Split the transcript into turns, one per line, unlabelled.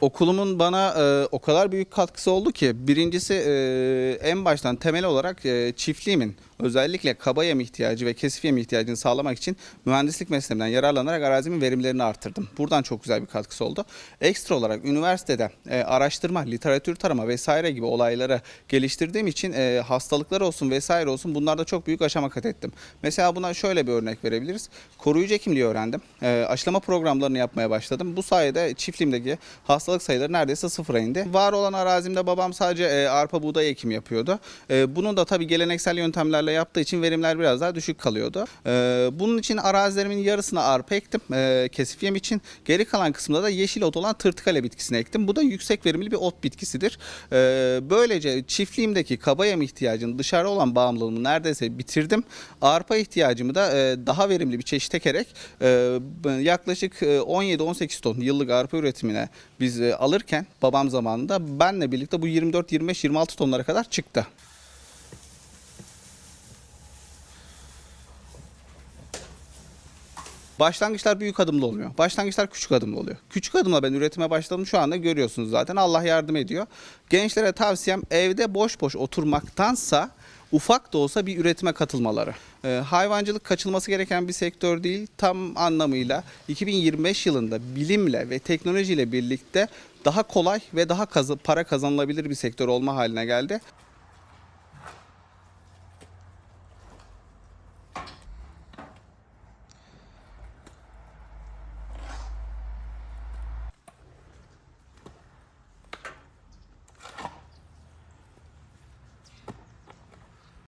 Okulumun bana e, o kadar büyük katkısı oldu ki birincisi e, en baştan temel olarak e, çiftliğimin özellikle kaba yem ihtiyacı ve kesif yem ihtiyacını sağlamak için mühendislik mesleğimden yararlanarak arazimin verimlerini arttırdım. Buradan çok güzel bir katkısı oldu. Ekstra olarak üniversitede e, araştırma, literatür tarama vesaire gibi olayları geliştirdiğim için e, hastalıklar olsun vesaire olsun bunlarda çok büyük aşama kat ettim. Mesela buna şöyle bir örnek verebiliriz. Koruyucu hekimliği öğrendim. E, aşılama programlarını yapmaya başladım. Bu sayede çiftliğimdeki hastalık sayıları neredeyse sıfıra indi. Var olan arazimde babam sadece e, arpa buğday ekimi yapıyordu. E, bunun da tabii geleneksel yöntemlerle yaptığı için verimler biraz daha düşük kalıyordu. E, bunun için arazilerimin yarısına arpa ektim e, kesif yem için. Geri kalan kısmında da yeşil ot olan tırtıkale bitkisini ektim. Bu da yüksek verimli bir ot bitkisidir. E, böylece çiftliğimdeki kaba yem ihtiyacını dışarı olan bağımlılığımı neredeyse bitirdim. Arpa ihtiyacımı da e, daha verimli bir çeşit ekerek e, yaklaşık e, 17-18 ton yıllık arpa üretimine biz e, alırken babam zamanında benle birlikte bu 24-25-26 tonlara kadar çıktı. Başlangıçlar büyük adımlı olmuyor. Başlangıçlar küçük adımlı oluyor. Küçük adımla ben üretime başladım. Şu anda görüyorsunuz zaten. Allah yardım ediyor. Gençlere tavsiyem evde boş boş oturmaktansa ufak da olsa bir üretime katılmaları. Ee, hayvancılık kaçılması gereken bir sektör değil. Tam anlamıyla 2025 yılında bilimle ve teknolojiyle birlikte daha kolay ve daha kazı- para kazanılabilir bir sektör olma haline geldi.